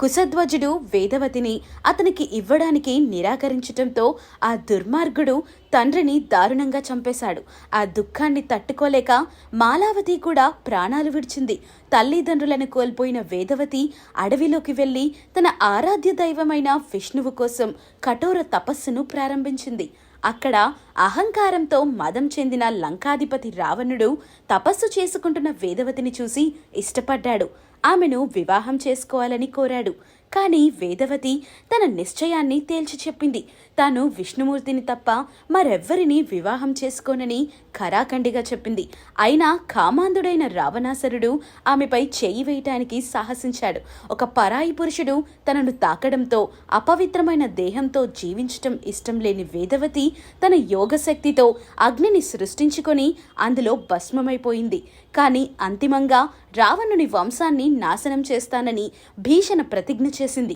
కుశధ్వజుడు వేదవతిని అతనికి ఇవ్వడానికి నిరాకరించటంతో ఆ దుర్మార్గుడు తండ్రిని దారుణంగా చంపేశాడు. ఆ దుఃఖాన్ని తట్టుకోలేక మాలావతి కూడా ప్రాణాలు విడిచింది. తల్లిదండ్రులను కోల్పోయిన వేదవతి అడవిలోకి వెళ్ళి తన ఆరాధ్య దైవమైన విష్ణువు కోసం కఠోర తపస్సును ప్రారంభించింది. అక్కడ అహంకారంతో మదం చెందిన లంకాధిపతి రావణుడు తపస్సు చేసుకుంటున్న వేదవతిని చూసి ఇష్టపడ్డాడు. ఆమెను వివాహం చేసుకోవాలని కోరాడు. కానీ వేదవతి తన నిశ్చయాన్ని తేల్చి చెప్పింది. తాను విష్ణుమూర్తిని తప్ప మరెవ్వరిని వివాహం చేసుకోనని ఖరాఖండిగా చెప్పింది. అయినా కామాంధుడైన రావణాసురుడు ఆమెపై చేయి వేయటానికి సాహసించాడు. ఒక పరాయి పురుషుడు తనను తాకడంతో అపవిత్రమైన దేహంతో జీవించటం ఇష్టం లేని వేదవతి తన యోగశక్తితో అగ్నిని సృష్టించుకొని అందులో భస్మమైపోయింది. కానీ అంతిమంగా రావణుని వంశాన్ని నాశనం చేస్తానని భీషణ ప్రతిజ్ఞ చేసింది